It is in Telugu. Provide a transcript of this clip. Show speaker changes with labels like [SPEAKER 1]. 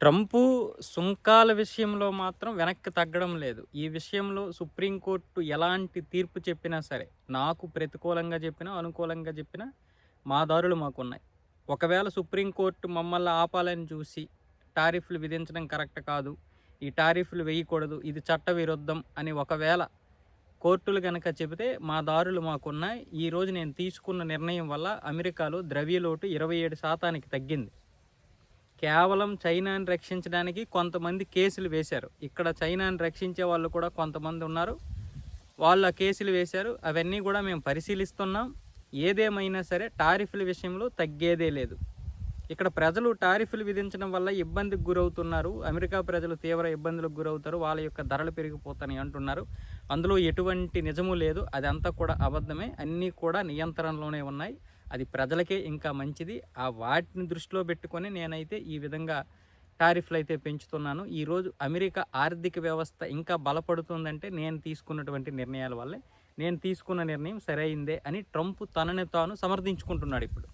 [SPEAKER 1] ట్రంపు సుంకాల విషయంలో మాత్రం వెనక్కి తగ్గడం లేదు. ఈ విషయంలో సుప్రీంకోర్టు ఎలాంటి తీర్పు చెప్పినా సరే నాకు ప్రతికూలంగా చెప్పినా అనుకూలంగా చెప్పినా మా దారులు మాకున్నాయి. ఒకవేళ సుప్రీంకోర్టు మమ్మల్ని ఆపాలని చూసి టారిఫ్లు విధించడం కరెక్ట్ కాదు ఈ టారిఫ్లు వేయకూడదు ఇది చట్ట విరుద్ధం అని ఒకవేళ కోర్టులు కనుక చెబితే మా దారులు మాకున్నాయి. ఈరోజు నేను తీసుకున్న నిర్ణయం వల్ల అమెరికాలో ద్రవ్యలోటు ఇరవై ఏడు శాతానికి తగ్గింది. కేవలం చైనాని రక్షించడానికి కొంతమంది కేసులు వేశారు. ఇక్కడ చైనాని రక్షించే వాళ్ళు కూడా కొంతమంది ఉన్నారు. వాళ్ళు ఆ కేసులు వేశారు. అవన్నీ కూడా మేము పరిశీలిస్తున్నాం. ఏదేమైనా సరే టారిఫ్ల విషయంలో తగ్గేదే లేదు. ఇక్కడ ప్రజలు టారిఫ్లు విధించడం వల్ల ఇబ్బందికి గురవుతున్నారు. అమెరికా ప్రజలు తీవ్ర ఇబ్బందులకు గురవుతారు. వాళ్ళ యొక్క ధరలు పెరిగిపోతాయి అంటున్నారు. అందులో ఎటువంటి నిజము లేదు. అదంతా కూడా అబద్ధమే. అన్నీ కూడా నియంత్రణలోనే ఉన్నాయి. అది ప్రజలకే ఇంకా మంచిది. ఆ వాటిని దృష్టిలో పెట్టుకొని నేనైతే ఈ విధంగా టారిఫ్లు అయితే పెంచుతున్నాను ఈరోజు అమెరికా ఆర్థిక వ్యవస్థ ఇంకా బలపడుతుందంటే నేను తీసుకున్నటువంటి నిర్ణయాల వల్లే. నేను తీసుకున్న నిర్ణయం సరైందే అని ట్రంప్ తనని తాను సమర్థించుకుంటున్నాడు ఇప్పుడు.